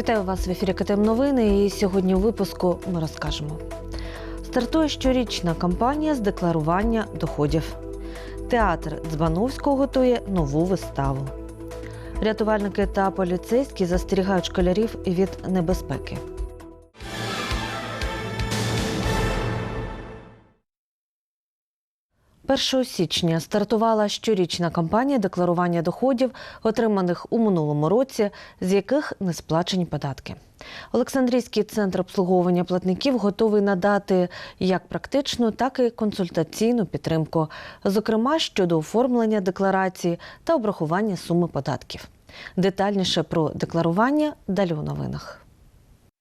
Вітаю вас в ефірі КТМ Новини. І сьогодні у випуску ми розкажемо. Стартує щорічна кампанія з декларування доходів. Театр Дзбановського готує нову виставу. Рятувальники та поліцейські застерігають школярів від небезпеки. Першого січня стартувала щорічна кампанія декларування доходів, отриманих у минулому році, з яких не сплачені податки. Олександрійський центр обслуговування платників готовий надати як практичну, так і консультаційну підтримку, зокрема щодо оформлення декларації та обрахування суми податків. Детальніше про декларування далі у новинах.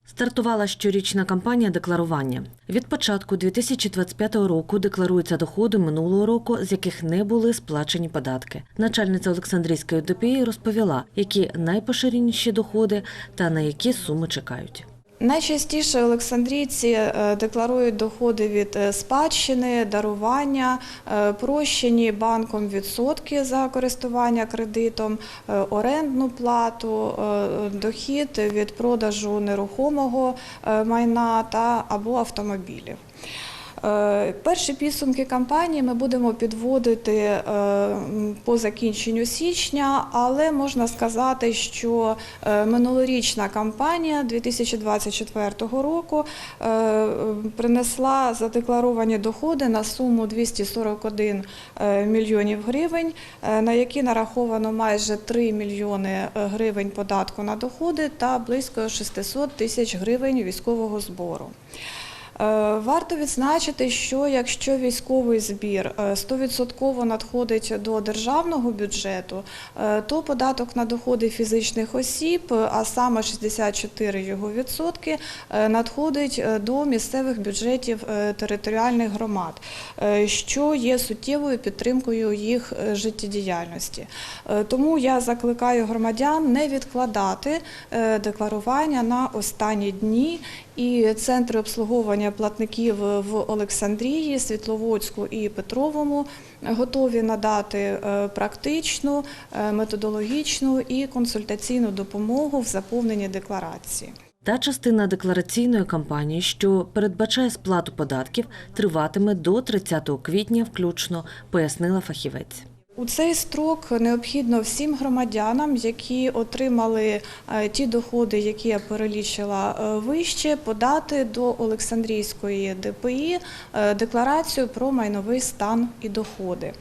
Стартувала щорічна кампанія декларування. Від початку 2025 року декларуються доходи минулого року, з яких не були сплачені податки. Начальниця Олександрійської ДПІ розповіла, які найпоширеніші доходи та на які суми чекають. Найчастіше олександрійці е, декларують доходи від е, спадщини, дарування, е, прощені банком відсотки за користування кредитом, орендну плату, дохід від продажу нерухомого майна та або автомобілів. Е, Перші підсумки кампанії ми будемо підводити е, по закінченню січня, але можна сказати, що е, минулорічна кампанія 2024 року принесла задекларовані доходи на суму 241 е, мільйонів гривень, на які нараховано майже 3 мільйони гривень податку на доходи та близько 600 тисяч гривень військового збору. Е, Варто відзначити, що якщо військовий збір е, 100% надходить до державного бюджету, е, то податок на доходи фізичних осіб, е, а саме 64 його відсотки, е, надходить е, до місцевих бюджетів е, територіальних громад, е, що є суттєвою підтримкою їх е, життєдіяльності. Е, Тому я закликаю громадян не відкладати е, декларування на останні дні і центри обслуговування платників в Олександрії, Світловодську і Петровому готові надати е, практичну, е, методологічну і консультаційну допомогу в заповненні декларації. Та частина деклараційної кампанії, що передбачає сплату податків, триватиме до 30 квітня включно, пояснила фахівець. У цей строк необхідно всім громадянам, які отримали е, ті доходи, які я перелічила е, вище, подати до Олександрійської ДПІ е, декларацію про майновий стан і доходи.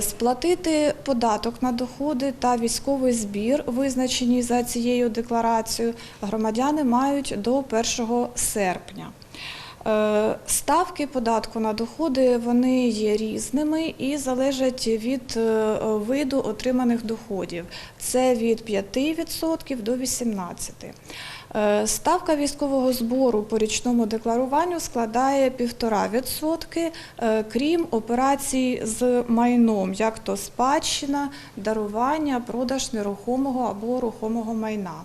Сплатити податок на доходи та військовий збір, визначені за цією декларацією, громадяни мають до 1 серпня. Е, Ставки податку на доходи вони є різними і залежать від е, виду отриманих доходів. Це від 5% до 18%. Е, Ставка військового збору по річному декларуванню складає 1,5%, е, крім операцій з майном, як то спадщина, дарування, продаж нерухомого або рухомого майна.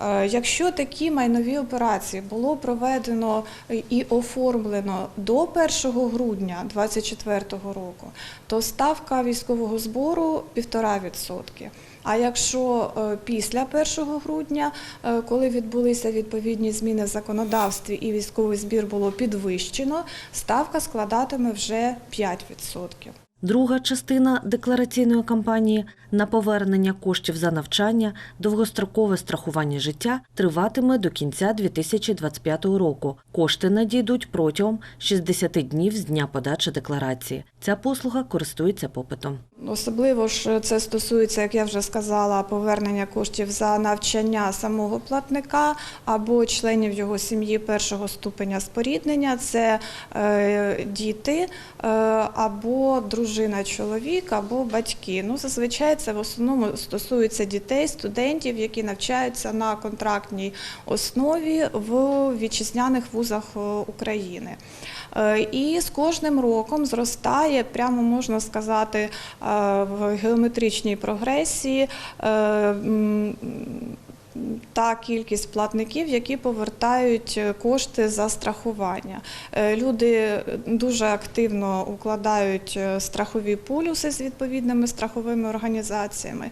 Е, Якщо такі майнові операції було проведено і оформлено до 1 грудня 2024 року, то ставка військового збору 1,5%. А якщо е, після 1 грудня, е, коли відбулися відповідні зміни в законодавстві і військовий збір було підвищено, ставка складатиме вже 5%. Друга частина деклараційної кампанії на повернення коштів за навчання, довгострокове страхування життя триватиме до кінця 2025 року. Кошти надійдуть протягом 60 днів з дня подачі декларації. Ця послуга користується попитом. Особливо ж це стосується, як я вже сказала, повернення коштів за навчання самого платника або членів його сім'ї першого ступеня споріднення. Це е, діти е, або дружина, чоловік, або батьки. Ну, зазвичай це в основному стосується дітей, студентів, які навчаються на контрактній основі в вітчизняних вузах е, України. І з кожним роком зростає, прямо можна сказати, в геометричній прогресії е, та кількість платників, які повертають е, кошти за страхування. Е, Люди дуже активно укладають е, страхові полюси з відповідними страховими організаціями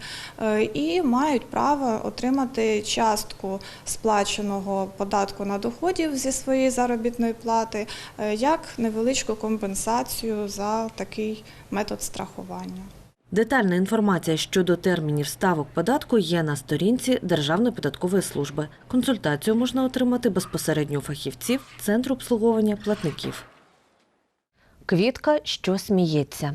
і мають право отримати частку сплаченого податку на доходів зі своєї заробітної плати як невеличку компенсацію за такий метод страхування. Детальна інформація щодо термінів ставок податку є на сторінці Державної податкової служби. Консультацію можна отримати безпосередньо у фахівців Центру обслуговування платників. Квітка, що сміється.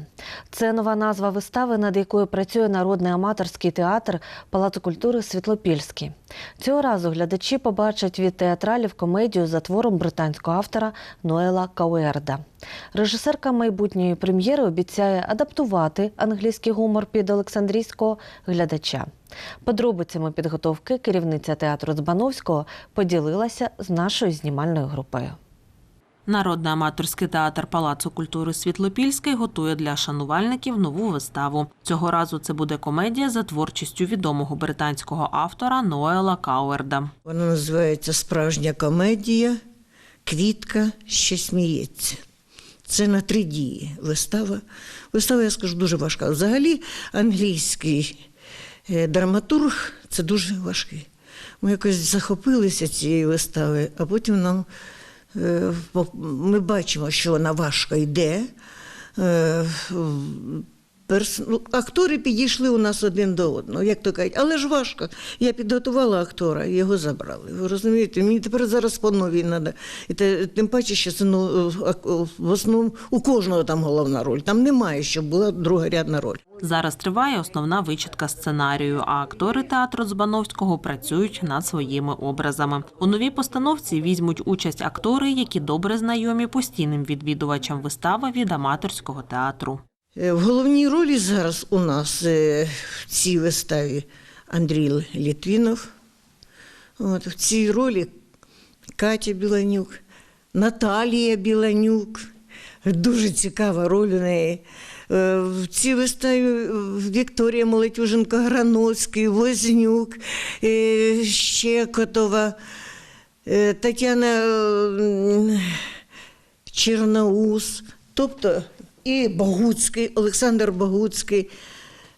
Це нова назва вистави, над якою працює народний аматорський театр Палацу культури Світлопільський. Цього разу глядачі побачать від театралів комедію за твором британського автора Ноела Кауерда. Режисерка майбутньої прем'єри обіцяє адаптувати англійський гумор під Олександрійського глядача. Подробицями підготовки керівниця театру Збановського поділилася з нашою знімальною групою. Народний аматорський театр Палацу культури Світлопільський готує для шанувальників нову виставу. Цього разу це буде комедія за творчістю відомого британського автора Ноела Кауерда. Вона називається Справжня комедія Квітка, що сміється. Це на три дії вистава. Вистава, я скажу, дуже важка. Взагалі, англійський е, драматург це дуже важкий. Ми якось захопилися цією виставою, а потім нам ми бачимо, що вона важко йде. Перс... ну, актори підійшли у нас один до одного, як то кажуть, але ж важко. Я підготувала актора, його забрали. Ви розумієте, мені тепер зараз по новій треба. І те, тим паче, що це ну, в основному у кожного там головна роль. Там немає, щоб була другорядна роль. Зараз триває основна вичитка сценарію, а актори театру Збановського працюють над своїми образами. У новій постановці візьмуть участь актори, які добре знайомі постійним відвідувачам вистави від аматорського театру. Е, В головній ролі зараз у нас е, в цій виставі Андрій Літвінов. От, в цій ролі Катя Біланюк, Наталія Біланюк. Дуже цікава роль у неї. Е, В цій виставі Вікторія Молодюженко, Грановський, Вознюк, Щекотова, Тетяна Черноус, тобто і Богуцький, Олександр Богуцький.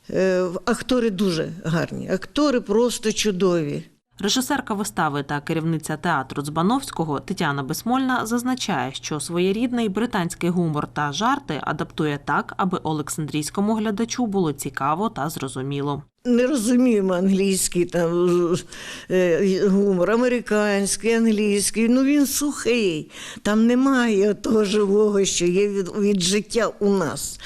Е, Актори дуже гарні, актори просто чудові. Режисерка вистави та керівниця театру Дзбановського Тетяна Безмольна зазначає, що своєрідний британський гумор та жарти адаптує так, аби Олександрійському глядачу було цікаво та зрозуміло. Не розуміємо англійський там е, гумор, американський, англійський. Ну він сухий. Там немає того живого, що є від, від життя у нас.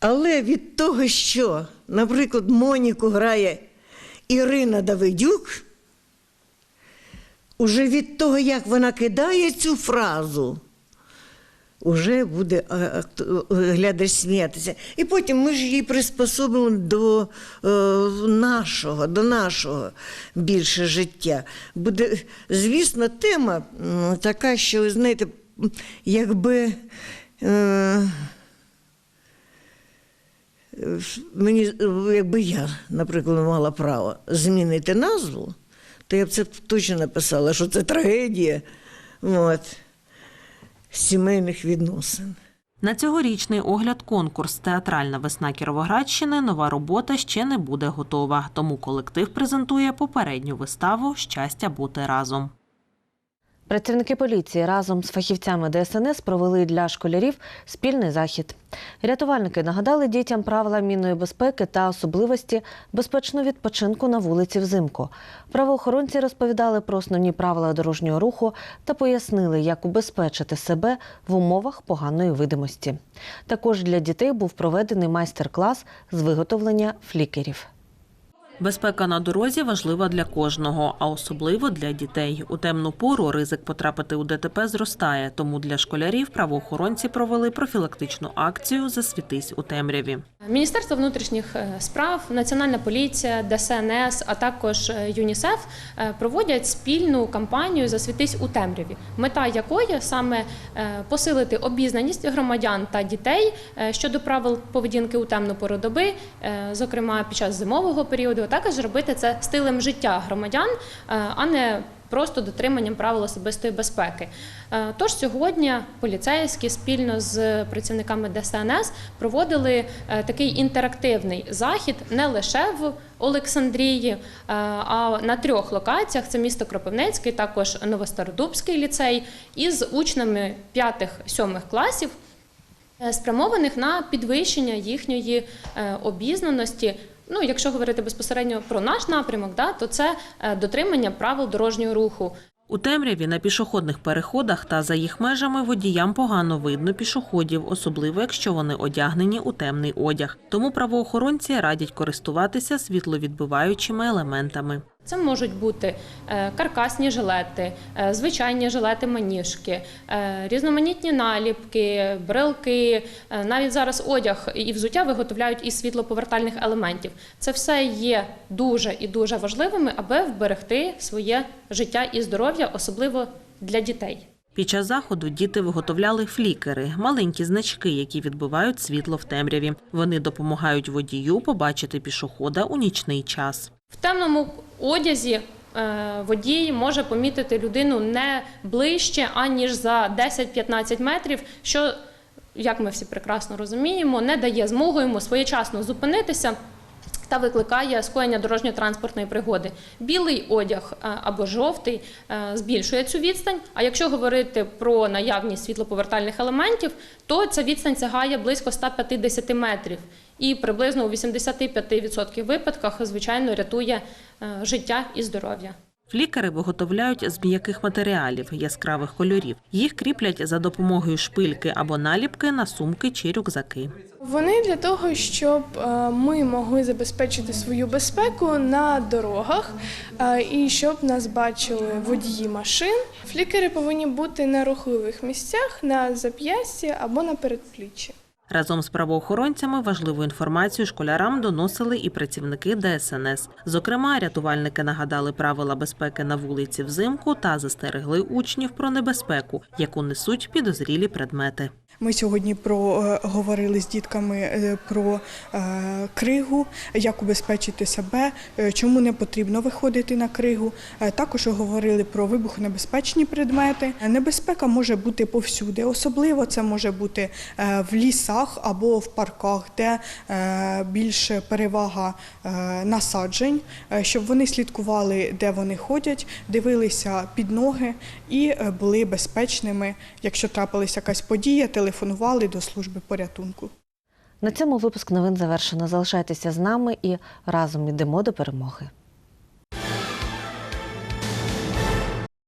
Але від того, що, наприклад, Моніку грає Ірина Давидюк, уже від того, як вона кидає цю фразу, Уже буде а, акт- глядач сміятися. І потім ми ж її приспособимо до е, нашого, до нашого більше життя. Буде, звісно, тема така, що, ви знаєте, якби. Е, е, Мені, якби я, наприклад, мала право змінити назву, то я б це точно написала, що це трагедія от, сімейних відносин. На цьогорічний огляд конкурс Театральна весна Кіровоградщини нова робота ще не буде готова, тому колектив презентує попередню виставу Щастя бути разом. Працівники поліції разом з фахівцями ДСНС провели для школярів спільний захід. Рятувальники нагадали дітям правила мінної безпеки та особливості безпечного відпочинку на вулиці взимку. Правоохоронці розповідали про основні правила дорожнього руху та пояснили, як убезпечити себе в умовах поганої видимості. Також для дітей був проведений майстер-клас з виготовлення флікерів. Безпека на дорозі важлива для кожного, а особливо для дітей. У темну пору ризик потрапити у ДТП зростає. Тому для школярів правоохоронці провели профілактичну акцію Засвітись у темряві. Міністерство внутрішніх е, справ, Національна поліція, ДСНС, а також е, ЮНІСЕФ е, проводять спільну кампанію Засвітись у темряві, мета якої саме посилити обізнаність громадян та дітей щодо правил поведінки у темну пору доби, зокрема під час зимового періоду, також робити це стилем життя громадян, е, а не просто дотриманням правил особистої безпеки. Е, Тож сьогодні поліцейські спільно з працівниками ДСНС проводили е, такий інтерактивний захід не лише в Олександрії, а на трьох локаціях: це місто Кропивницький, також Новостародубський ліцей, із учнями 5-7 класів спрямованих на підвищення їхньої обізнаності. Ну, якщо говорити безпосередньо про наш напрямок, да, то це е, дотримання правил дорожнього руху. У темряві на пішохідних переходах та за їх межами водіям погано видно пішоходів, особливо якщо вони одягнені у темний одяг. Тому правоохоронці радять користуватися світловідбиваючими елементами. Це можуть бути е, каркасні жилети, е, звичайні жилети-маніжки, е, різноманітні наліпки, брелки. Навіть зараз одяг і взуття виготовляють із світлоповертальних елементів. Це все є дуже і дуже важливими, аби вберегти своє життя і здоров'я, особливо для дітей. Під час заходу діти виготовляли флікери маленькі значки, які відбивають світло в темряві. Вони допомагають водію побачити пішохода у нічний час. В темному одязі е, водій може помітити людину не ближче, аніж за 10-15 метрів, що, як ми всі прекрасно розуміємо, не дає змогу йому своєчасно зупинитися. Та викликає скоєння дорожньо-транспортної пригоди. Білий одяг е, або жовтий е, збільшує цю відстань. А якщо говорити про наявність світлоповертальних елементів, то ця відстань сягає близько 150 метрів. І приблизно у 85% випадках, звичайно, рятує е, життя і здоров'я. Флікери виготовляють з м'яких матеріалів яскравих кольорів. Їх кріплять за допомогою шпильки або наліпки на сумки чи рюкзаки. Вони для того, щоб е, ми могли забезпечити свою безпеку на дорогах е, і щоб нас бачили водії машин. Флікери повинні бути на рухливих місцях, на зап'ясті або на передпліччі. Разом з правоохоронцями важливу інформацію школярам доносили і працівники ДСНС. Зокрема, рятувальники нагадали правила безпеки на вулиці взимку та застерегли учнів про небезпеку, яку несуть підозрілі предмети. Ми сьогодні про е, з дітками е, про е, кригу, як убезпечити себе, чому не потрібно виходити на кригу. Також говорили про вибухонебезпечні предмети. Небезпека може бути повсюди, особливо це може бути в лісах або в парках, де е, більше перевага е, насаджень, е, щоб вони слідкували, де вони ходять, дивилися під ноги і були безпечними. Якщо трапилася якась подія, телефонували до служби порятунку. На цьому випуск новин завершено. Залишайтеся з нами і разом йдемо до перемоги.